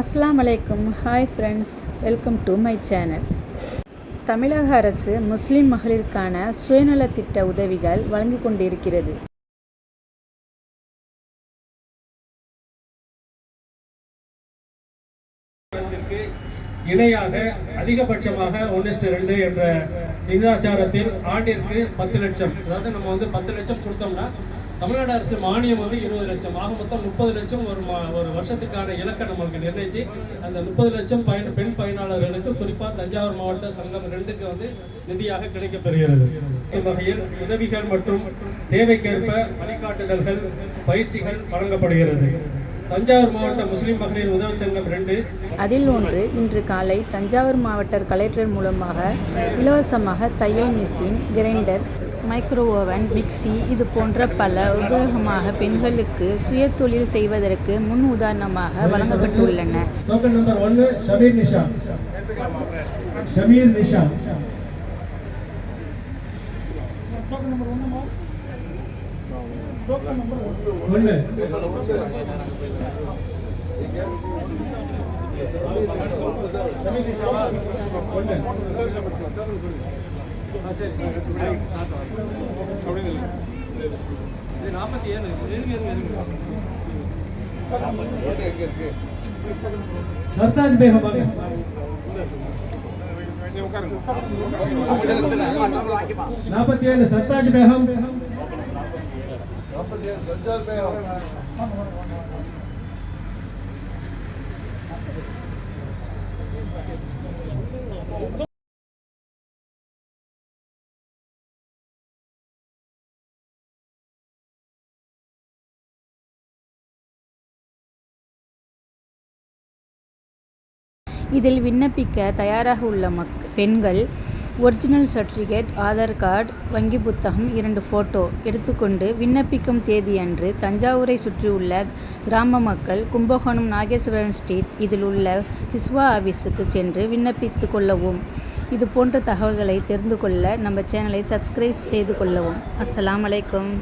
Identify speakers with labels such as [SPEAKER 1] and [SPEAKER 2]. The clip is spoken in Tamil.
[SPEAKER 1] அஸ்லாம் அலைக்கும். Hi friends welcome to my channel தமிழக அரசு முஸ்லிம் மகளிருக்கான சுயநலத்திட்ட உதவிகள் வழங்கிக் கொண்டிருக்கிறது.
[SPEAKER 2] இணையாக அதிகபட்சமாக ஒன்று ரெண்டு என்ற விகிதாச்சாரத்தில் ஆண்டிற்கு பத்து லட்சம். அதாவது நம்ம வந்து பத்து லட்சம் கொடுத்தோம்னா தமிழ்நாடு அரசு மானியம் வந்து இருபது லட்சம். ஆக மொத்தம் முப்பது லட்சம் ஒரு மா ஒரு வருஷத்துக்கான இலக்கை நம்மளுக்கு நிர்ணயிச்சு அந்த முப்பது லட்சம் பயன் பெண் பயனாளர்களுக்கு குறிப்பாக தஞ்சாவூர் மாவட்ட சங்கம் ரெண்டுக்கு வந்து நிதியாக கிடைக்கப்பெறுகிறது. வகையில் உதவிகள் மற்றும் தேவைக்கேற்ப வழிகாட்டுதல்கள் பயிற்சிகள் வழங்கப்படுகிறது. தஞ்சாவூர் மாவட்ட முஸ்லிம் மகளிர் உதவி சங்கம் ரெண்டு
[SPEAKER 1] அதில் ஒன்று இன்று காலை தஞ்சாவூர் மாவட்ட கலெக்டர் மூலமாக இலவசமாக தையல் machine grinder micro oven mixie இது போன்ற பல உபயோகமாக பெண்களுக்கு சுயதொழில் செய்வதற்கு முன் உதாரணமாக வழங்கப்பட்டுள்ளன.
[SPEAKER 2] டோக்கன் நம்பர் ஒன்னு ஷமீர் நிஷா ஷமீர் நிஷா நாற்பத்தி ஏழு இருங்க இருங்க இருங்க சர்தாஜ் பேகம் வாங்க நாற்பத்தி ஏழு சர்தாஜ் பேகம்
[SPEAKER 1] இதில் விண்ணப்பிக்க தயாராக உள்ள மக் பெண்கள் ஒரிஜினல் சர்டிஃபிகேட் ஆதார் கார்டு வங்கி புத்தகம் இரண்டு ஃபோட்டோ எடுத்துக்கொண்டு விண்ணப்பிக்கும் தேதியன்று தஞ்சாவூரை சுற்றியுள்ள கிராம மக்கள் கும்பகோணம் நாகேஸ்வரன் ஸ்ட்ரீட் இதில் உள்ள விஸ்வா ஆஃபீஸுக்கு சென்று விண்ணப்பித்து கொள்ளவும். இது போன்ற தகவல்களை தெரிந்து கொள்ள நம்ம சேனலை சப்ஸ்கிரைப் செய்து கொள்ளவும். அஸ்லாம் வலைக்கம்